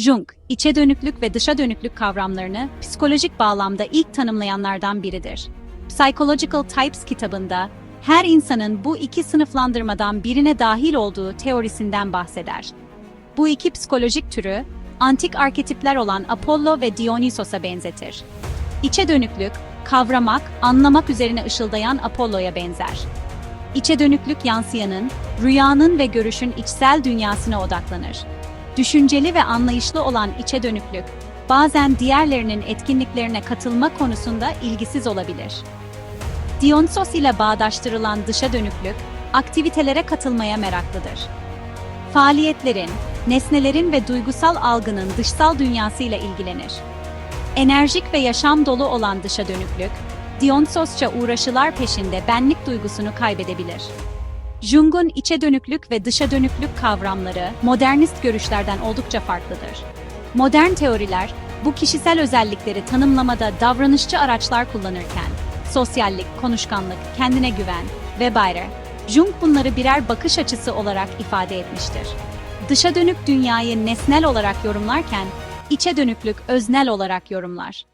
Jung, içe dönüklük ve dışa dönüklük kavramlarını psikolojik bağlamda ilk tanımlayanlardan biridir. Psychological Types kitabında her insanın bu iki sınıflandırmadan birine dahil olduğu teorisinden bahseder. Bu iki psikolojik türü, antik arketipler olan Apollo ve Dionysos'a benzetir. İçe dönüklük, kavramak, anlamak üzerine ışıldayan Apollo'ya benzer. İçe dönüklük yansıyanın, rüyanın ve görüşün içsel dünyasına odaklanır. Düşünceli ve anlayışlı olan içe dönüklük, bazen diğerlerinin etkinliklerine katılma konusunda ilgisiz olabilir. Dionysos ile bağdaştırılan dışa dönüklük, aktivitelere katılmaya meraklıdır. Faaliyetlerin, nesnelerin ve duygusal algının dışsal dünyasıyla ilgilenir. Enerjik ve yaşam dolu olan dışa dönüklük, Dionysosça uğraşılar peşinde benlik duygusunu kaybedebilir. Jung'un içe dönüklük ve dışa dönüklük kavramları modernist görüşlerden oldukça farklıdır. Modern teoriler bu kişisel özellikleri tanımlamada davranışçı araçlar kullanırken sosyallik, konuşkanlık, kendine güven ve bayre, Jung bunları birer bakış açısı olarak ifade etmiştir. Dışa dönük dünyayı nesnel olarak yorumlarken içe dönüklük öznel olarak yorumlar.